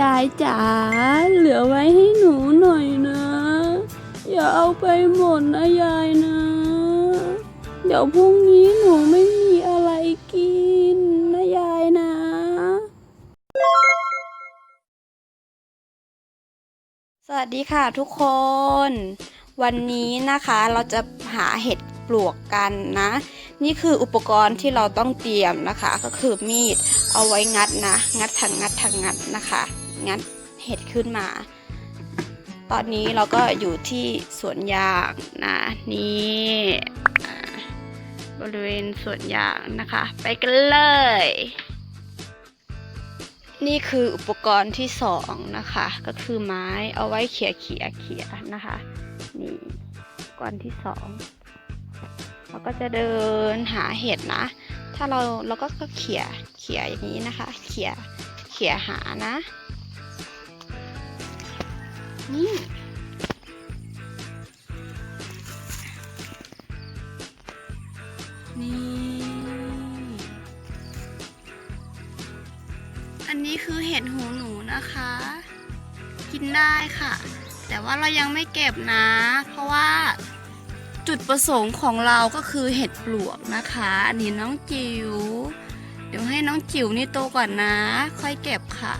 ยายจ๋าเหลือไว้ให้หนูหน่อยนะ อย่าเอาไปหมดนะยายนะ เดี๋ยวพรุ่งนี้หนูไม่มีอะไรกินนะยายนะ สวัสดีค่ะทุกคน วันนี้นะคะเราจะหาเห็ดปลวกกันนะ นี่คืออุปกรณ์ที่เราต้องเตรียมนะคะ ก็คือมีดเอาไว้งัดนะ งัดทางงัดทางงัดนะคะ งัดเห็ดขึ้นมา ตอนนี้เราก็อยู่ที่สวนยางนะนี่บริเวณสวนยางนะคะ ไปกันเลย นี่คืออุปกรณ์ที่สองนะคะ ก็คือไม้เอาไว้เขี่ยเขี่ยเขี่ยนะคะนี่อุปกรณ์ที่สองเราก็จะเดินหาเห็ดนะ ถ้าเราเราก็เขี่ยเขี่ยอย่างนี้นะคะ เขี่ยเขี่ยหานะ นี่นี่ อันนี้คือเห็ดหูหนูนะคะ กินได้ค่ะ แต่ว่าเรายังไม่เก็บนะ เพราะว่าจุดประสงค์ของเราก็คือเห็ดปลวกนะคะ อันนี้น้องจิ๋ว เดี๋ยวให้น้องจิ๋วนี่โตก่อนนะ ค่อยเก็บค่ะ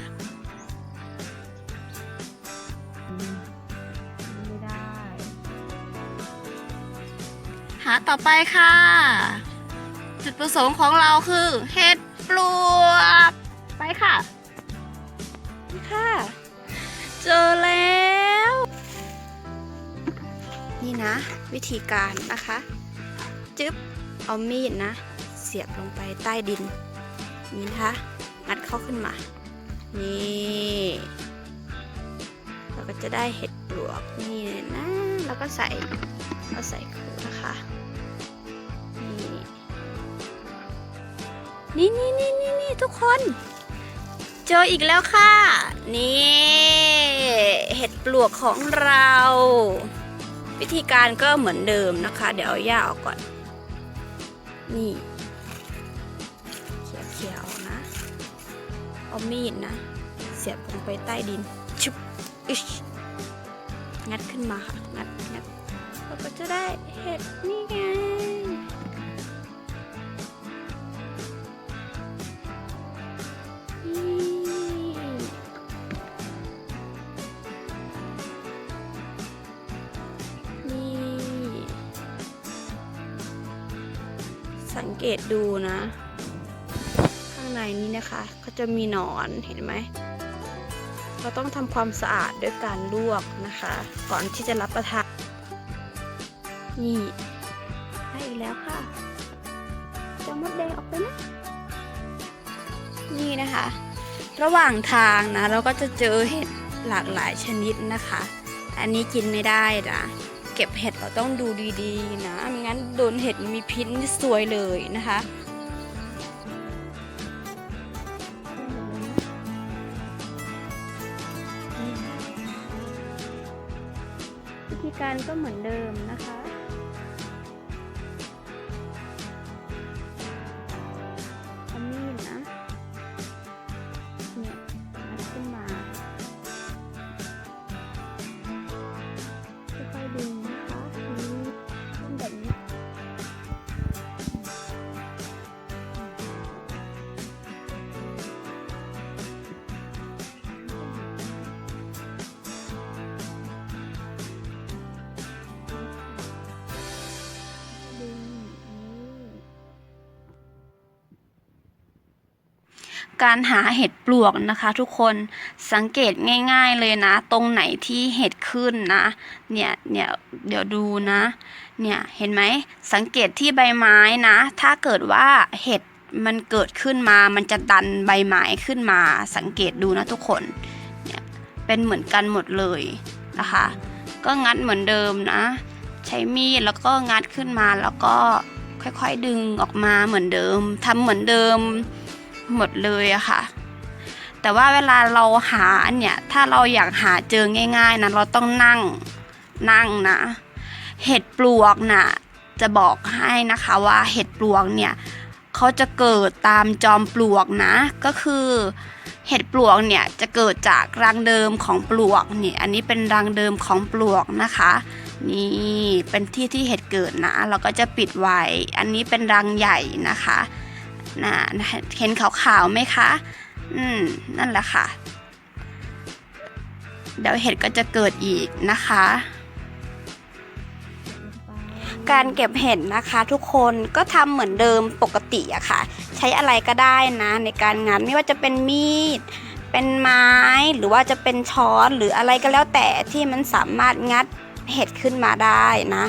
หาต่อไปค่ะ จุดประสงค์ของเราคือเห็ดปลวก ไปค่ะนี่ค่ะ เจอแล้ว นี่นะ วิธีการนะคะ จึ๊บ เอามีดนะ เสียบลงไปใต้ดิน นี่นะคะงัดเข้าขึ้นมา นี่ เราก็จะได้เห็ดปลวกนี่นะ แล้วก็ใส่เราใส่คือนะคะนี่นี่นี่นี่นี่ทุกคน เจออีกแล้วค่ะ นี่ เห็ดปลวกของเรา วิธีการก็เหมือนเดิมนะคะ เดี๋ยวเอาหญ้าออกก่อน นี่เขี่ยเขี่ยๆออกนะเอามีดนะ เสียบลงไปใต้ดินชุบอิช งัดขึ้นมาค่ะงัดงัดเราก็จะได้เห็ดนี่ไงนี่สังเกตดูนะ ข้างในนี้นะคะ ก็จะมีหนอนเห็นไหม เราต้องทำความสะอาดด้วยการลวกนะคะ ก่อนที่จะรับประทานนี่ได้อีกแล้วค่ะจะมดแดงออกไปนะ นี่นะคะ ระหว่างทางนะ เราก็จะเจอเห็ดหลากหลายชนิดนะคะ อันนี้กินไม่ได้นะเก็บเห็ดเราต้องดูดีๆนะไม่งั้นโดนเห็ดมีพิษสวยเลยนะคะ วิธีการก็เหมือนเดิมนะคะ การหาเห็ดปลวกนะคะ ทุกคนสังเกตง่าย ๆเลยนะ ตรงไหนที่เห็ดขึ้นนะ เนี่ยเนี่ยเดี๋ยวดูนะ เนี่ยเห็นไหมสังเกตที่ใบไม้นะ ถ้าเกิดว่าเห็ดมันเกิดขึ้นมา มันจะดันใบไม้ขึ้นมา สังเกตดูนะทุกคนเนี่ยเป็นเหมือนกันหมดเลยนะคะ ก็งัดเหมือนเดิมนะ ใช้มีดแล้วก็งัดขึ้นมาแล้วก็ค่อยๆดึงออกมาเหมือนเดิมทำเหมือนเดิม หมดเลยอะค่ะ แต่ว่าเวลาเราหาเนี่ยถ้าเราอยากหาเจอง่ายๆนะเราต้องนั่งนั่งนะ เห็ดปลวกน่ะจะบอกให้นะคะว่าเห็ดปลวกเนี่ยเขาจะเกิดตามจอมปลวกนะ ก็คือเห็ดปลวกเนี่ยจะเกิดจากรังเดิมของปลวกนี่อันนี้เป็นรังเดิมของปลวกนะคะนี่เป็นที่ที่เห็ดเกิดนะ เราก็จะปิดไว้ อันนี้เป็นรังใหญ่นะคะ น่ะเห็นขาวๆไหมคะ อืม นั่นแหละค่ะ เดี๋ยวเห็ดก็จะเกิดอีกนะคะ การเก็บเห็ดนะคะ ทุกคนก็ทำเหมือนเดิมปกติอะค่ะ ใช้อะไรก็ได้นะ ในการงานไม่ว่าจะเป็นมีดเป็นไม้หรือว่าจะเป็นช้อนหรืออะไรก็แล้วแต่ที่มันสามารถงัดเห็ดขึ้นมาได้นะ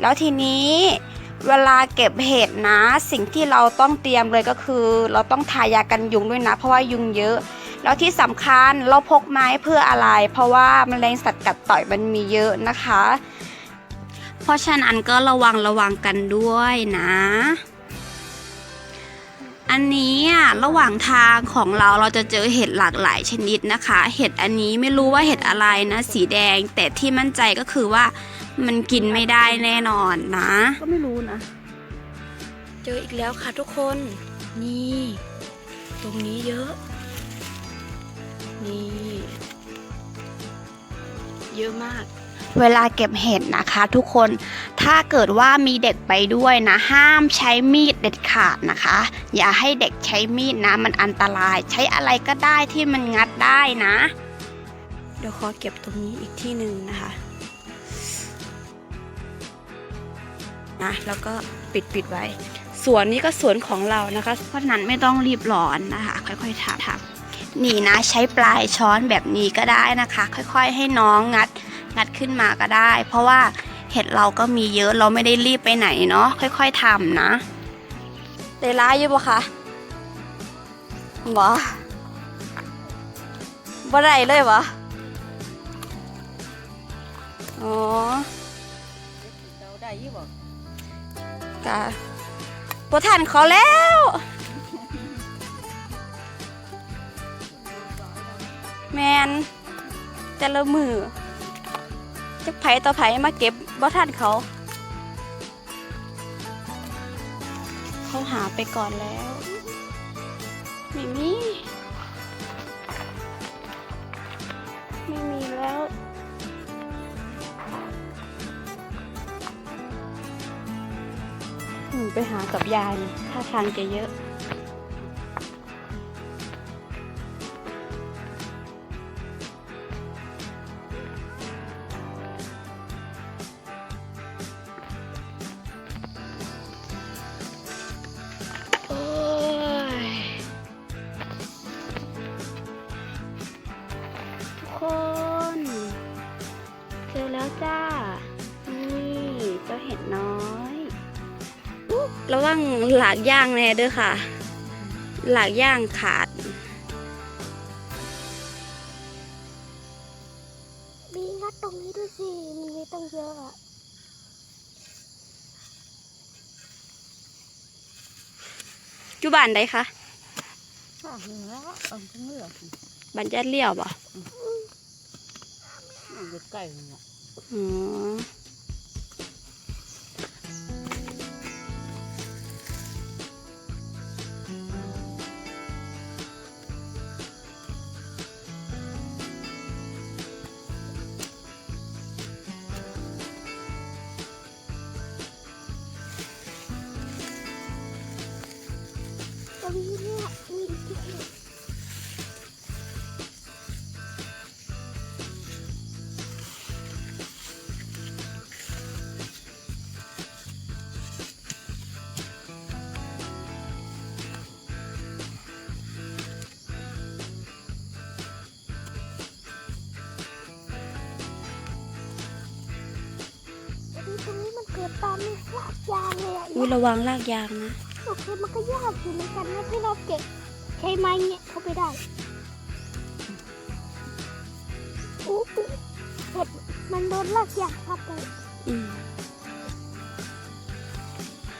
แล้วทีนี้ เวลาเก็บเห็ดนะ สิ่งที่เราต้องเตรียมเลยก็คือ เราต้องทายากันยุงด้วยนะ เพราะว่ายุงเยอะ แล้วที่สำคัญเราพกไม้เพื่ออะไร เพราะว่าแมลงสัตว์กัดต่อยมันมีเยอะนะคะ เพราะฉะนั้นก็ระวังระวังกันด้วยนะ อันนี้ระหว่างทางของเราเราจะเจอเห็ดหลากหลายชนิดนะคะ เห็ดอันนี้ไม่รู้ว่าเห็ดอะไรนะ สีแดงแต่ที่มั่นใจก็คือว่า มันกินไม่ได้แน่นอนนะ ก็ไม่รู้นะ เจออีกแล้วค่ะทุกคน นี่ ตรงนี้เยอะ นี่ เยอะมาก เวลาเก็บเห็ดนะคะทุกคน ถ้าเกิดว่ามีเด็กไปด้วยนะ ห้ามใช้มีดเด็ดขาดนะคะ อย่าให้เด็กใช้มีดนะ มันอันตราย ใช้อะไรก็ได้ที่มันงัดได้นะ เดี๋ยวขอเก็บตรงนี้อีกที่หนึ่งนะคะ นะแล้วก็ปิดปิดไว้ สวนนี้ก็สวนของเรานะคะ เพราะฉะนั้นไม่ต้องรีบร้อนนะคะ ค่อยๆทำทำนี่นะใช้ปลายช้อนแบบนี้ก็ได้นะคะ ค่อยๆให้น้องงัดงัดขึ้นมาก็ได้ เพราะว่าเห็ดเราก็มีเยอะเราไม่ได้รีบไปไหนเนาะค่อย ๆทำนะได้ร้ายอยู่ปะคะบ่บ่ได้เลยวะอ๋อเราได้ยี่บอก กะบ่ทันเขาแล้วแมนแต่ละมือจะไผต่อไผมาเก็บบ่ทันเขา เขาหาไปก่อนแล้วไม่มี ไม่มีแล้ว ไปหากับยายน่าทางจะเยอะ หลากย่างแน่เด้อค่ะ หลากย่างขาดมีงัดตรงนี้ด้วยสิ มันมีตั้งเยอะอะจุบ้านใดคะข้าวเหนือเอาทั้งเหลือกบ้านจัดเลี้ยวบ่อยู่ใกล้เนี่ยอ๋อ อะอุ้ยระวังลากยางนะโอเคมันก็ยากอยู่เหมือนกันนะที่เราเก็บใช้ไม้เนี่ยเข้าไปได้อู้อู้เห็ดมันโดนลากยางทับไปอืม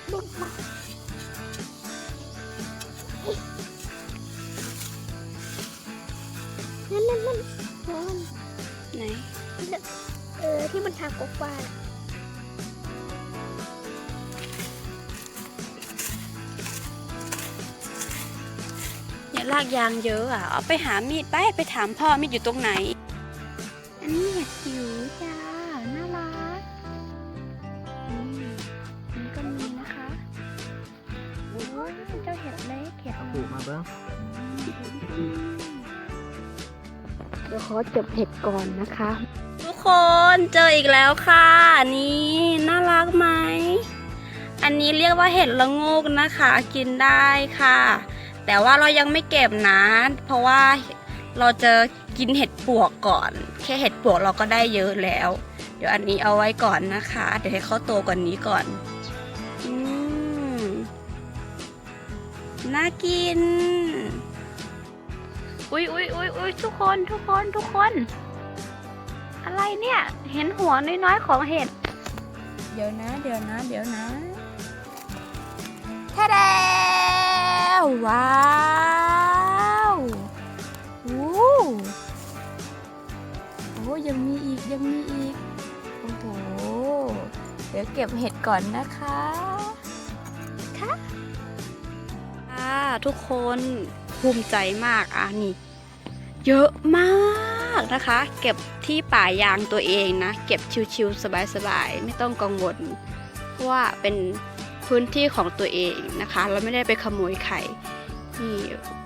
เด็กมานั่นนั่นนั่นเออมันไหน เออที่มันทางกบฟ้าเนี่ย ลากยางเยอะอะ เอาไปหามีดไปไปถามพ่อมีดอยู่ตรงไหน อันนี้เห็ดจิ๋วจ้า น่ารักอืมอันนี้ก็มีนะคะโอ้ยเจ้าเห็ดเล็กเห็ดเอาปลูกมาเบิ้งเดี๋ยวขอจบเห็ดก่อนนะคะ ทุกคนเจออีกแล้วค่ะ นี่น่ารักไหม อันนี้เรียกว่าเห็ดละโงกนะคะ กินได้ค่ะ แต่ว่าเรายังไม่เก็บนะ เพราะว่าเราจะกินเห็ดปวกก่อน แค่เห็ดปวกเราก็ได้เยอะแล้ว เดี๋ยวอันนี้เอาไว้ก่อนนะคะ เดี๋ยวให้เขาโตกว่านี้ก่อนอืมน่ากิน อุ๊ยอุ๊ยอุ๊ยอุ๊ยทุกคนทุกคนทุกคน อะไรเนี่ย เห็นหัวน้อยๆของเห็ด เดี๋ยวนะ เดี๋ยวนะ เดี๋ยวนะท่าแด วว้าววู้โอ้ยังมีอีกยังมีอีก โอ้โห เดี๋ยวเก็บเห็ดก่อนนะคะค่ะค่ะทุกคนภูมิใจมากอะนี่ เยอะมากนะคะ เก็บที่ป่ายางตัวเองนะ เก็บชิวๆสบายๆ ไม่ต้องกังวลว่าเป็น พื้นที่ของตัวเองนะคะ เราไม่ได้ไปขโมยใครนี่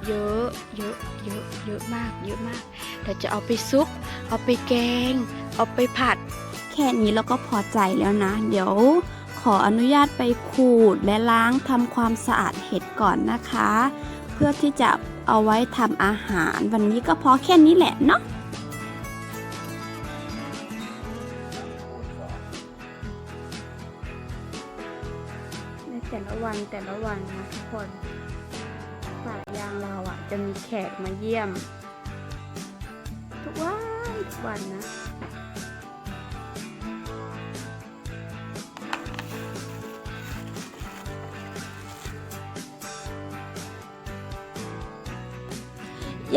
เยอะเยอะเยอะเยอะมากเยอะมากเดี๋ยวจะเอาไปซุป เอาไปแกง เอาไปผัด แค่นี้เราก็พอใจแล้วนะ เดี๋ยวขออนุญาตไปขูดและล้างทำความสะอาดเห็ดก่อนนะคะ เพื่อที่จะเอาไว้ทำอาหารวันนี้ก็พอแค่นี้แหละเนาะ แต่ละวันแต่ละวันนะทุกคนป่ายางเราอะ จะมีแขกมาเยี่ยม ทุกวันทุกวันนะ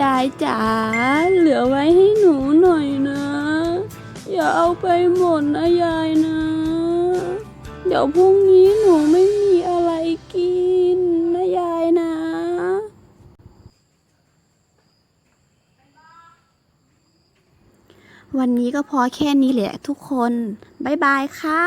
ยายจ๋าเหลือไว้ให้หนูหน่อยนะ อย่าเอาไปหมดนะยายนะ เดี๋ยวพรุ่งนี้หนูไม่มีอะไรกินนะยายนะ วันนี้ก็พอแค่นี้แหละทุกคน บ๊ายบายค่ะ